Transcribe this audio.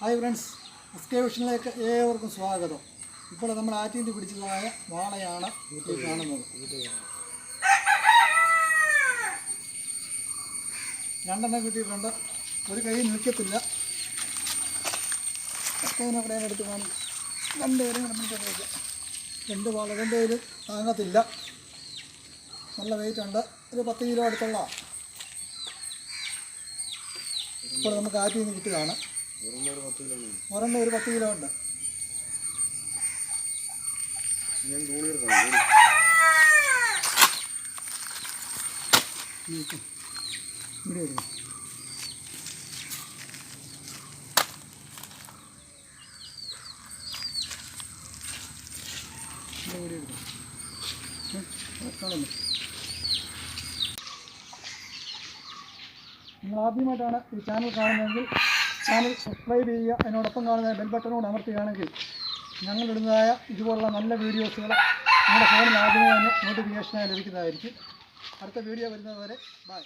Hi friends S K വിഷനിലേക്ക് ഏവർക്കും സ്വാഗതം. ഇപ്പോൾ നമ്മൾ ആറ്റിന്റെ പിടിച്ചതായ വാളയാണ് വീട്ടിൽ കാണുന്നത്. രണ്ടെണ്ണം കിട്ടിയിട്ടുണ്ട്. ഒരു കൈ നിൽക്കത്തില്ല കൈനെ കൂടെ എടുത്ത് കാണും രണ്ടുപേരും നമുക്ക് കഴിക്കാം രണ്ട് വാള രണ്ട് രണ്ടുപേരും താങ്ങത്തില്ല. നല്ല വെയിറ്റ് ഉണ്ട്. ഒരു പത്ത് കിലോ അടുത്തുള്ള. ഇപ്പോൾ നമുക്ക് ആറ്റിൽ നിന്ന് കിട്ടിയതാണ് ഒരെണ്ണം ഒരു പത്ത് കിലോ ഉണ്ട്. ഞാൻ. ഇവിടെ ഇവിടെ കാണുന്നു. നിങ്ങൾ ആദ്യമായിട്ടാണ് ഈ ചാനൽ കാണുന്നതെങ്കിൽ ചാനൽ സബ്സ്ക്രൈബ് ചെയ്യുക. അതിനോടൊപ്പം കാണുന്ന ബെൽ ബട്ടണോട് അമർത്തുകയാണെങ്കിൽ ഞങ്ങളിടുന്നതായ ഇതുപോലുള്ള നല്ല വീഡിയോസുകൾ നിങ്ങളുടെ ഫോണിൽ ആദ്യമേ തന്നെ നോട്ടിഫിക്കേഷനായി ലഭിക്കുന്നതായിരിക്കും. അടുത്ത വീഡിയോ വരുന്നത് വരെ ബൈ